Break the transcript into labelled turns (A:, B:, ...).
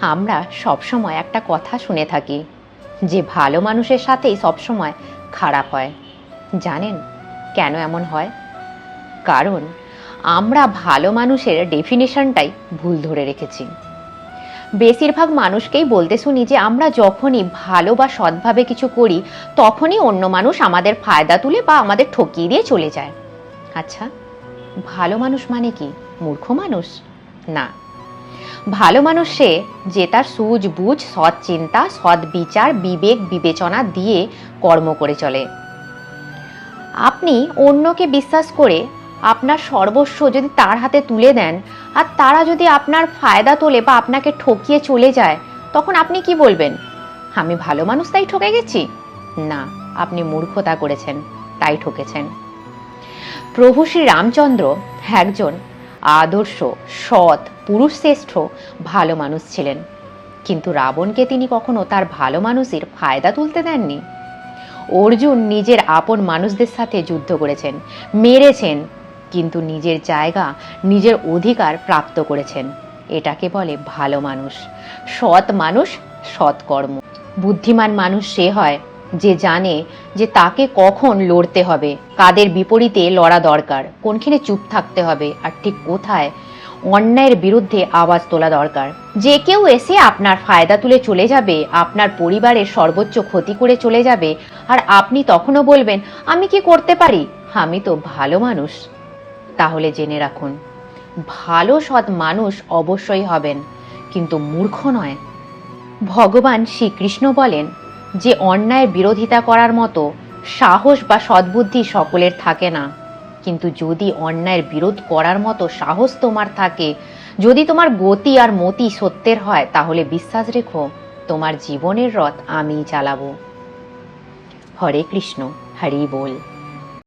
A: আমরা সবসময় একটা কথা শুনে থাকি, যে ভালো মানুষের সাথেই সবসময় খারাপ হয়। জানেন কেন এমন হয়? কারণ আমরা ভালো মানুষের ডেফিনেশনটাই ভুল ধরে রেখেছি। বেশিরভাগ মানুষকেই বলতে শুনি যে আমরা যখনই ভালো বা সৎভাবে কিছু করি, তখনই অন্য মানুষ আমাদের ফায়দা তুলে বা আমাদের ঠকিয়ে দিয়ে চলে যায়। আচ্ছা ভালো মানুষ মানে কি? মূর্খ মানুষ? না। ভালো মানুষ সে যে তার সুজ বুঝ, সৎ চিন্তা, সৎ বিচার, বিবেক, বিবেচনা দিয়ে কর্ম করে চলে। আপনি অন্যকে বিশ্বাস করে আপনার সর্বস্ব যদি তার হাতে তুলে দেন, আর তারা যদি আপনার ফায়দা তোলে বা আপনাকে ঠকিয়ে চলে যায়, তখন আপনি কি বলবেন? আমি ভালো মানুষ, তাই ঠকে গেছি? না, আপনি মূর্খতা করেছেন, তাই ঠকেছেন। প্রভু শ্রী রামচন্দ্র একজন আদর্শ, সৎ পুরুষ শ্রেষ্ঠ ভালো মানুষ ছিলেন। কিন্তু রাবণকে তিনি কখনো তার ভালো মানুষের ফায়দা তুলতে দেননি। অর্জুন নিজের আপন মানুষদের সাথে যুদ্ধ করেছেন, মেরেছেন, কিন্তু নিজের জায়গা, নিজের অধিকার প্রাপ্ত করেছেন। এটাকে বলে ভালো মানুষ। সৎ মানুষ, সৎ কর্ম। বুদ্ধিমান মানুষ সে হয় যে জানে যে তাকে কখন লড়তে হবে, কাদের বিপরীতে লড়া দরকার, কোনখানে চুপ থাকতে হবে আর ঠিক কোথায় অন্যায়ের বিরুদ্ধে আওয়াজ তোলা দরকার। যে কেউ এসে আপনার ফায়দা তুলে চলে যাবে, আপনার পরিবারের সর্বোচ্চ ক্ষতি করে চলে যাবে আর আপনি তখনও বলবেন, আমি কি করতে পারি? আমি তো ভালো মানুষ। তাহলে জেনে রাখুন, ভালো সৎ মানুষ অবশ্যই হবেন, কিন্তু মূর্খ নয়। ভগবান শ্রীকৃষ্ণ বলেন যে অন্যায়ের বিরোধিতা করার মতো সাহস বা সদ্বুদ্ধি সকলের থাকে না। কিন্তু যদি অন্যায়ের বিরোধ করার মতো সাহস তোমার থাকে, যদি তোমার গতি আর মতি সত্যের হয়, তাহলে বিশ্বাস রেখো, তোমার জীবনের রথ আমি চালাবো। হরে কৃষ্ণ, হরি বল।